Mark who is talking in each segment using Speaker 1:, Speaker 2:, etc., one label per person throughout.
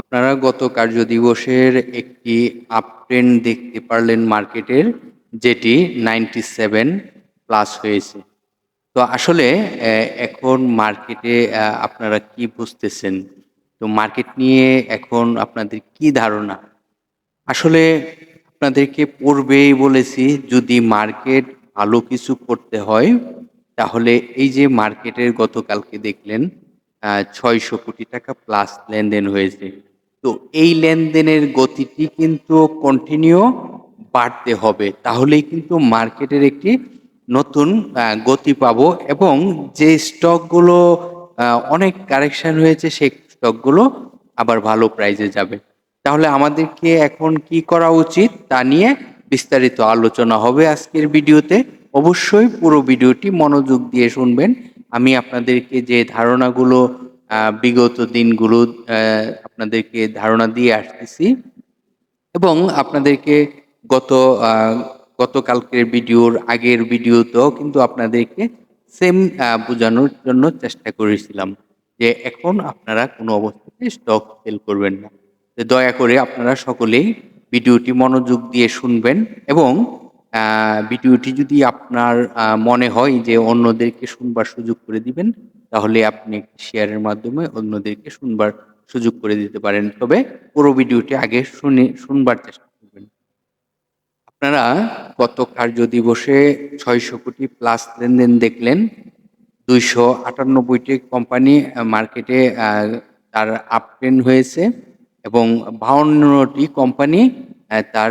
Speaker 1: আপনারা গত কার্য দিবসের একটি আপ ট্রেন্ড দেখতে পারলেন মার্কেটের যেটি নাইনটি সেভেন প্লাস হয়েছে। তো আসলে এখন মার্কেটে আপনারা কি বুঝতেছেন? তো মার্কেট নিয়ে এখন আপনাদের কি ধারণা? আসলে, আপনাদেরকে পূর্বেই বলেছি, যদি মার্কেট ভালো কিছু করতে হয়, তাহলে এই যে মার্কেটের গতকালকে দেখলেন ছয়শো কোটি টাকা প্লাস লেনদেন হয়েছে। তো এই লেনদেনের গতিটি কিন্তু কন্টিনিউ বাড়তে হবে। তাহলেই কিন্তু মার্কেটের একটি নতুন গতি পাবো এবং যে স্টকগুলো অনেক কারেকশন হয়েছে সেই স্টকগুলো আবার ভালো প্রাইজে যাবে। তাহলে আমাদেরকে এখন কি করা উচিত তা নিয়ে বিস্তারিত আলোচনা হবে আজকের ভিডিওতে। অবশ্যই পুরো ভিডিওটি মনোযোগ দিয়ে শুনবেন। আমি আপনাদেরকে যে ধারণাগুলো বিগত দিনগুলো আপনাদেরকে ধারণা দিয়ে আসতেছি এবং আপনাদেরকে গত গতকালকের ভিডিওর আগের ভিডিওতেও কিন্তু আপনাদেরকে সেম বোঝানোর জন্য চেষ্টা করেছিলাম যে এখন আপনারা কোনো অবস্থাতে স্টক সেল করবেন না। দয়া করে আপনারা সকলেই ভিডিওটি মনোযোগ দিয়ে শুনবেন এবং ভিডিওটি যদি আপনার মনে হয় যে অন্যদেরকে শুনবার সুযোগ করে দিবেন তাহলে আপনি শেয়ারের মাধ্যমে অন্যদেরকে শুনবার সুযোগ করে দিতে পারেন। তবে পুরো ভিডিওটি আগে শুনে, শুনবার চেষ্টা করবেন। আপনারা গত কার্য দিবসে ছয়শো কোটি প্লাস লেনদেন দেখলেন? দুইশো আটানব্বইটি কোম্পানি মার্কেটে তার আপট্রেন্ড হয়েছে এবং বাহান্নটি কোম্পানি তার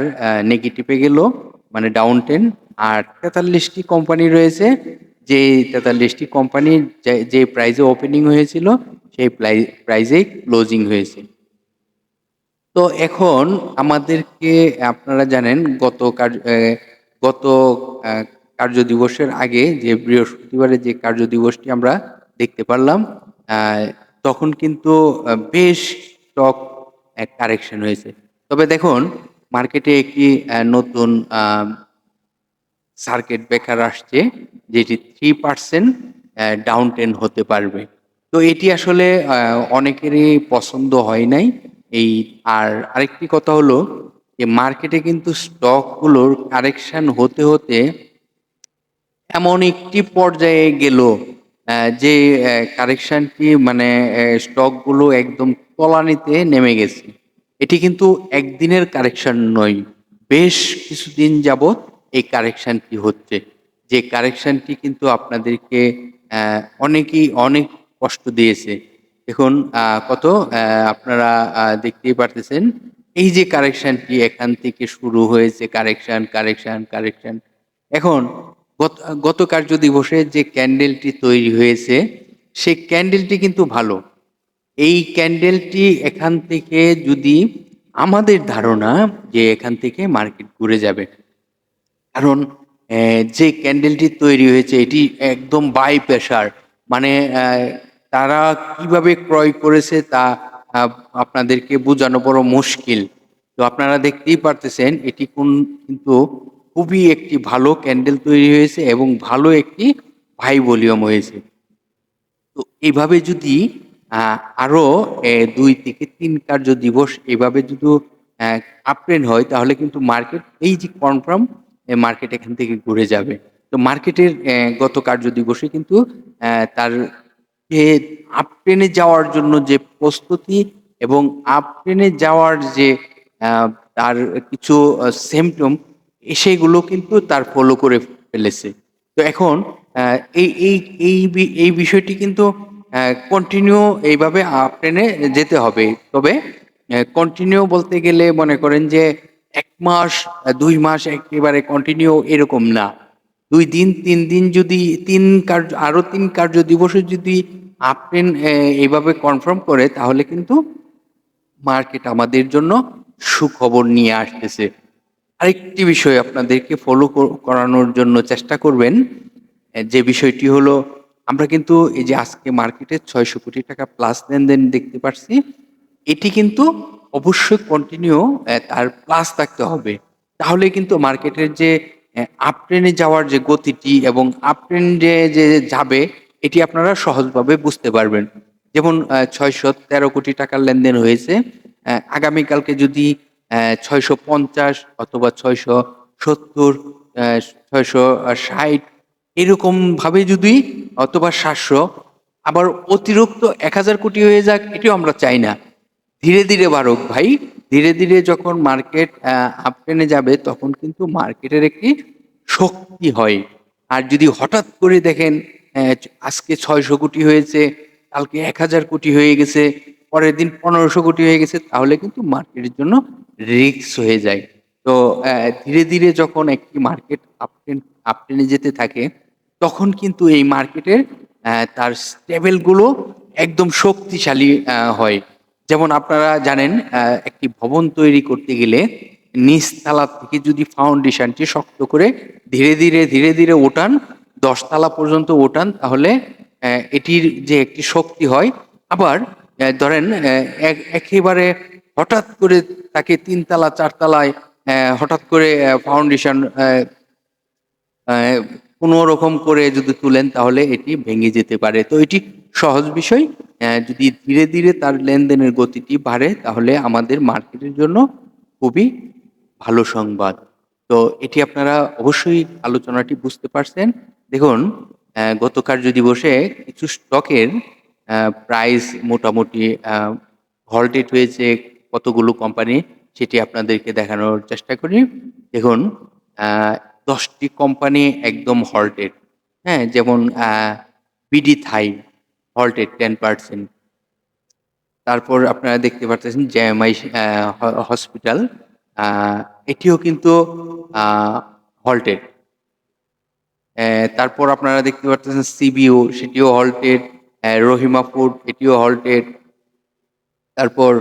Speaker 1: নেগেটিভে গেল মানে ডাউন টেন আর তেতাল্লিশটি কোম্পানি রয়েছে যে তেতাল্লিশটি কোম্পানি যে প্রাইজে ওপেনিং হয়েছিল, সেই প্রাইজেই ক্লোজিং হয়েছে। তো এখন আমাদেরকে, আপনারা জানেন, গত গত কার্য দিবসের আগে যে বৃহস্পতিবারে যে কার্য দিবসটি আমরা দেখতে পারলাম তখন কিন্তু বেশ স্টক কারেকশন হয়েছে। তবে দেখুন মার্কেটে একটি নতুন সার্কিট ব্রেকার আসছে, যেটি থ্রি পার্সেন্ট ডাউন টেন হতে পারবে। তো এটি আসলে অনেকেরই পছন্দ হয় নাই। এই, আর আরেকটি কথা হলো যে মার্কেটে কিন্তু স্টকগুলোর কারেকশন হতে হতে এমন একটি পর্যায়ে গেল যে কারেকশনটি মানে স্টকগুলো একদম তলানিতে নেমে গেছে। এটি কিন্তু একদিনের কারেকশন নয়, বেশ কিছুদিন যাবত এই কারেকশনটি হচ্ছে। যে কারেকশনটি কিন্তু আপনাদেরকে অনেকেই অনেক কষ্ট দিয়েছে। আহ, কত আপনারা দেখতেই পারতেছেন। এই যে কারেকশনটি এখান থেকে শুরু হয়েছে কারেকশন কারেকশন কারেকশন। এখন গত গত কার্য দিবসে যে ক্যান্ডেলটি তৈরি হয়েছে সেই ক্যান্ডেলটি কিন্তু ভালো। এই ক্যান্ডেলটি এখান থেকে যদি আমাদের ধারণা যে এখান থেকে মার্কেট ঘুরে যাবে কারণ যে ক্যান্ডেলটি তৈরি হয়েছে এটি একদম বাই প্রেশার মানে তারা কীভাবে ক্রয় করেছে তা আপনাদেরকে বোঝানো বড় মুশকিল। তো আপনারা দেখতেই পারতেছেন এটি কোন কিন্তু খুবই একটি ভালো ক্যান্ডেল তৈরি হয়েছে এবং ভালো একটি ভাই ভলিউম হয়েছে। তো এইভাবে যদি আহ, আরও দুই থেকে তিন কার্য দিবস এভাবে যদি আপট্রেন্ড হয় তাহলে কিন্তু মার্কেট এই যে কনফার্ম মার্কেট এখান থেকে ঘুরে যাবে। তো মার্কেটের গত কার্য দিবসে কিন্তু তার যে আপট্রেনে যাওয়ার জন্য যে প্রস্তুতি এবং আপট্রেনে যাওয়ার যে তার কিছু সিমটম সেগুলো কিন্তু তার ফলো করে ফেলেছে। তো এখন এই এই এই এই বিষয়টি কিন্তু কন্টিনিউ এইভাবে আপট্রেনে যেতে হবে। তবে কন্টিনিউ বলতে গেলে মনে করেন যে এক মাস, দুই মাস একেবারে কন্টিনিউ এরকম না। দুই দিন, তিন দিন যদি তিন কার্য, আরও তিন কার্য দিবসে যদি আপট্রেন এইভাবে কনফার্ম করে, তাহলে কিন্তু মার্কেট আমাদের জন্য সুখবর নিয়ে আসতেছে। আরেকটি বিষয় আপনাদেরকে ফলো করানোর জন্য চেষ্টা করবেন যে বিষয়টি হলো, আমরা কিন্তু এই যে আজকে মার্কেটে ছয়শো কোটি টাকা প্লাস লেনদেন দেখতে পাচ্ছি এটি কিন্তু অবশ্যই কন্টিনিউ তার প্লাস থাকতে হবে। তাহলে কিন্তু মার্কেটের যে আপট্রেনে যাওয়ার যে গতিটি এবং আপট্রেন্ডে যে যাবে, এটি আপনারা সহজভাবে বুঝতে পারবেন। যেমন ছয়শো তেরো কোটি টাকার লেনদেন হয়েছে। আগামীকালকে যদি ছয়শো পঞ্চাশ অথবা ছয়শো সত্তর ছয়শো ষাট, এরকম ভাবে যদি অথবা সাতশো, আবার অতিরিক্ত এক হাজার কোটি হয়ে যাক, এটিও আমরা চাই না। ধীরে ধীরে বাড়ুক ভাই। ধীরে ধীরে যখন মার্কেট আপট্রেনে যাবে, তখন কিন্তু মার্কেটের একটি শক্তি হয়। আর যদি হঠাৎ করে দেখেন আজকে ছয়শো কোটি হয়েছে, কালকে এক হাজার কোটি হয়ে গেছে, পরের দিন পনেরোশো কোটি হয়ে গেছে, তাহলে কিন্তু মার্কেটের জন্য রিস্ক হয়ে যায়। তো ধীরে ধীরে যখন একটি মার্কেট আপট্রেন আপট্রেনে যেতে থাকে, তখন কিন্তু এই মার্কেটের তার স্টেবেলগুলো একদম শক্তিশালী হয়। যেমন আপনারা জানেন একটি ভবন তৈরি করতে গেলে নিচতলা থেকে যদি ফাউন্ডেশনটি শক্ত করে ধীরে ধীরে ধীরে ধীরে ওঠান দশতলা পর্যন্ত ওঠান, তাহলে এটির যে একটি শক্তি হয়। আবার ধরেন এক- একেবারে হঠাৎ করে তাকে তিনতলা চারতলায় হঠাৎ করে ফাউন্ডেশন কোনো রকম করে যদি তুলেন তাহলে এটি ভেঙে যেতে পারে। তো এটি সহজ বিষয়। যদি ধীরে ধীরে তার লেনদেনের গতিটি বাড়ে তাহলে আমাদের মার্কেটের জন্য খুবই ভালো সংবাদ। তো এটি আপনারা অবশ্যই আলোচনাটি বুঝতে পারছেন। দেখুন আহ, গত কার্য দিবসে কিছু স্টকের প্রাইস মোটামুটি হলটেড হয়েছে কতগুলো কোম্পানি সেটি আপনাদেরকে দেখানোর চেষ্টা করি। দেখুন দশটি কোম্পানি একদম হল্টেড হ্যাঁ যেমন BD Thai halted ten percent তারপর আপনারা দেখতে পাচ্ছেন জেএমআই হসপিটাল এটিও কিন্তু হল্টেড তারপর আপনারা দেখতে পাচ্ছেন সিবিও সেটিও হল্টেড রহিমা ফুড এটিও হল্টেড তারপর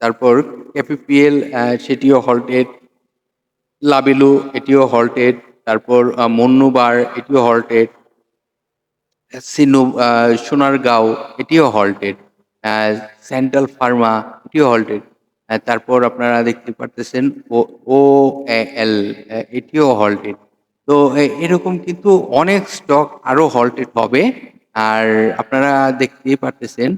Speaker 1: তারপর এপিপিএল সেটিও হলটেড লাবেলু, এটিও হল্টেড তারপর মন্নুবার, এটিও হল্টেড সিনু সোনারগাঁও, এটিও হল্টেড সেন্ট্রাল ফার্মা, এটিও হল্টেড তারপর আপনারা দেখতে পারতেছেন ও ও এল এটিও হল্টেড তো এরকম কিন্তু অনেক স্টক আরও হল্টেড হবে। আর আপনারা দেখতেই পারতেছেন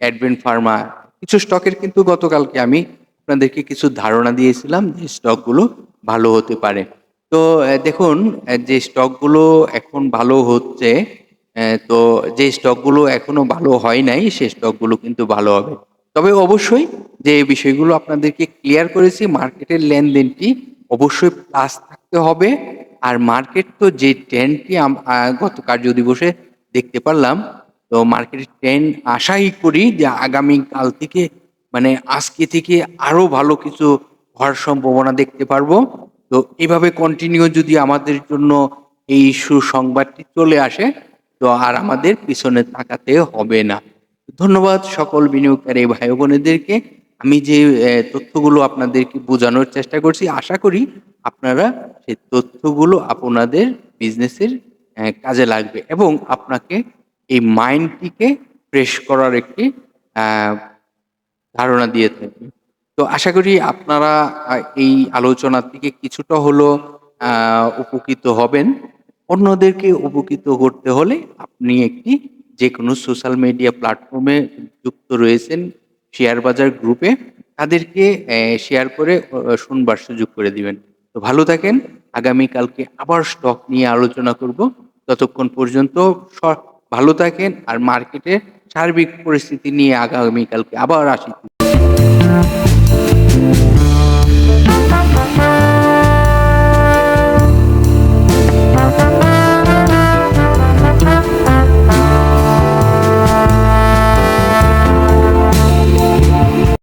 Speaker 1: অ্যাডভেন্ট ফার্মা কিছু স্টকের কিন্তু গতকালকে আমি আপনাদেরকে কিছু ধারণা দিয়েছিলাম যে স্টকগুলো ভালো হতে পারে। তো দেখুন যে স্টকগুলো এখন ভালো হচ্ছে তো যে স্টকগুলো এখনও ভালো হয় নাই সেই স্টকগুলো কিন্তু ভালো হবে। তবে অবশ্যই যে বিষয়গুলো আপনাদেরকে ক্লিয়ার করেছি, মার্কেটের লেনদেনটি অবশ্যই প্লাস থাকতে হবে। আর মার্কেট তো যে ট্রেন্ডটি গত কার্য দিবসে দেখতে পারলাম, তো মার্কেটের ট্রেন্ড আশাই করি যে আগামীকাল থেকে মানে আজকে থেকে আরও ভালো কিছু হওয়ার সম্ভাবনা দেখতে পারব। তো এইভাবে কন্টিনিউ যদি আমাদের জন্য এই সুসংবাদটি চলে আসে, তো আর আমাদের পিছনে তাকাতে হবে না। ধন্যবাদ সকল বিনিয়োগকারী ভাই বোনেদেরকে। আমি যে তথ্যগুলো আপনাদেরকে বোঝানোর চেষ্টা করছি, আশা করি আপনারা সেই তথ্যগুলো আপনাদের বিজনেসের কাজে লাগবে এবং আপনাকে এই মাইন্ডটিকে ফ্রেশ করার একটি ধারণা দিয়ে থাকবে তো আশা করি আপনারা এই আলোচনা থেকে কিছুটা হলো উপকৃত হবেন। অন্যদেরকে উপকৃত করতে হলে আপনি একটি যে কোনো সোশ্যাল মিডিয়া প্ল্যাটফর্মে যুক্ত রয়েছেন, শেয়ার বাজার গ্রুপে, তাদেরকে শেয়ার করে শুনবার সুযোগ করে দিবেন। তো ভালো থাকেন। আগামীকালকে আবার স্টক নিয়ে আলোচনা করব। ততক্ষণ পর্যন্ত ভালো থাকেন আর মার্কেটে সার্বিক পরিস্থিতি নিয়ে আগামীকালকে আবার আসি।